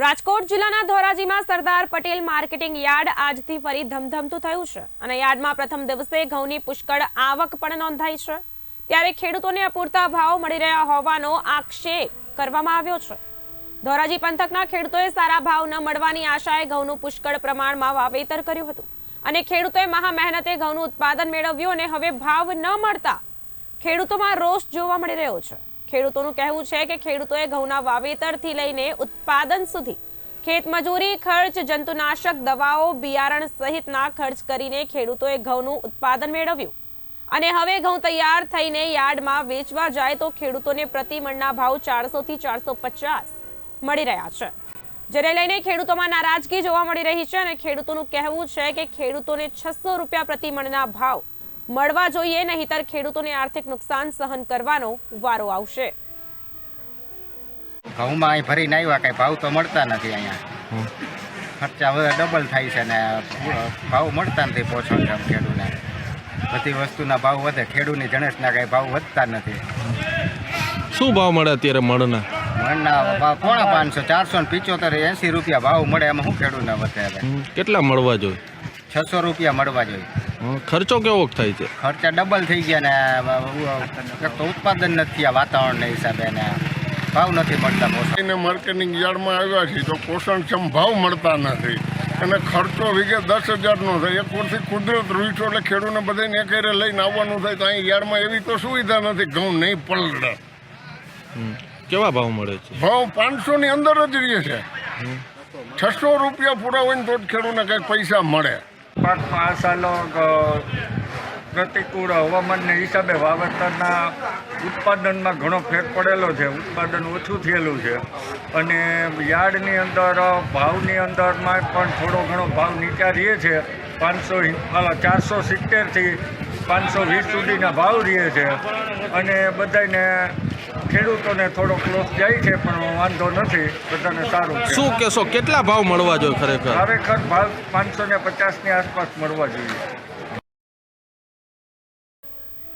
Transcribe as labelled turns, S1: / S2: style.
S1: રાજકોટ જિલ્લાના ધોરાજીમાં Sardar Patel marketing yard આજથી ફરી ધમધમતું થયું છે. અને યાર્ડમાં પ્રથમ દિવસે ઘઉંની પુષ્કળ આવક પણ નોંધાઈ છે. ત્યારે ખેડૂતોને અપૂરતા ભાવ મળી રહ્યા હોવાનો આક્ષેપ કરવામાં આવ્યો છે. ધોરાજી પંથકના ખેડૂતોએ સારા ભાવ ન મળવાની આશાએ ઘઉંનું પુષ્કળ પ્રમાણમાં વાવેતર કર્યું હતું. અને ખેડૂતોએ મહા મહેનતે ઘઉંનું ઉત્પાદન મેળવ્યું અને હવે ભાવ ન મળતા ખેડૂતોમાં રોષ જોવા મળી રહ્યો છે. ખેડૂતોનું કહેવું છે કે ખેડૂતોએ ઘઉંના વાવેતરથી લઈને ઉત્પાદન સુધી ખેતમજૂરી ખર્ચ, જંતુનાશક, દવાઓ, બિયારણ સહિતના ખર્ચ કરીને ખેડૂતોએ ઘઉંનું ઉત્પાદન મેળવ્યું. અને હવે ઘઉં તૈયાર થઈને યાર્ડમાં વેચવા જાય તો ખેડૂતોને પ્રતિ મણના ભાવ ચારસો થી ચારસો પચાસ મળી રહ્યા છે. જેને લઈને ખેડૂતોમાં નારાજગી જોવા મળી રહી છે અને ખેડૂતોનું કહેવું છે કે ખેડૂતોને છસો રૂપિયા પ્રતિ મણના ભાવ મળવા જોઈએ નહીતર ખેડૂતોને આર્થિક નુકસાન સહન કરવાનો વારો આવશે.
S2: ઘઉંમાં અહીં ભરીને આવ્યા કઈ ભાવ તો મળતા નથી અહીંયા. ખર્ચા હવે ડબલ થાય છે ને ભાવ મળતા નથી પોછો છે ખેડૂતને. બધી વસ્તુના ભાવ વધે ખેડૂતની જણસના કઈ ભાવ વધતા નથી.
S3: શું ભાવ મળે અત્યારે મણના?
S2: મણના ભાવ પોણા પાંચસો ચારસો ને પિચોતેર એસી રૂપિયા ભાવ મળે એમાં શું ખેડૂતને વધે
S3: કેટલા મળવા જોઈએ?
S2: છસો રૂપિયા મળવા જોઈએ.
S3: ખર્ચો કેવો થાય છે?
S2: ખર્ચા ડબલ થઈ ગયા ને એક તો ઉત્પાદન નથી આ વાતાવરણના હિસાબે ને ભાવ નથી મળતા પોષણ.
S4: માર્કેટિંગ યાર્ડમાં આવ્યા છીએ તો પોષણક્ષમ ભાવ મળતા નથી. અને ખર્ચો વીઘે દસ હજારનો થાય. એક વર્ષથી કુદરત રૂઈઠો એટલે ખેડૂતને બધાને એક લઈને આવવાનું થાય તો અહીં યાર્ડમાં એવી તો સુવિધા નથી. ઘઉં નહીં પલડે
S3: હમ, કેવા ભાવ મળે છે?
S4: ભાવ પાંચસોની અંદર જ રહે છે. છસો રૂપિયા પૂરા હોય ને તો જ ખેડૂતને કંઈક પૈસા મળે.
S5: પાકમાં આ સાલો પ્રતિકૂળ હવામાનને હિસાબે વાવેતરના ઉત્પાદનમાં ઘણો ફેર પડેલો છે. ઉત્પાદન ઓછું થયેલું છે. અને યાર્ડની અંદર ભાવની અંદરમાં પણ થોડો ઘણો ભાવ નીચા રહીએ છે. પાંચસો ચારસો સિત્તેરથી પાંચસો વીસ સુધીના ભાવ રહે છે. અને બધાને ખેડૂતોને થોડોક લોસ જાય છે પણ વાંધો નથી. બધાને સારું છે.
S3: શું કેશો કેટલા ભાવ મળવા જોઈએ ખરેખર?
S5: ખરેખર ભાવ પાંચસો ને પચાસની આસપાસ મળવા જોઈએ.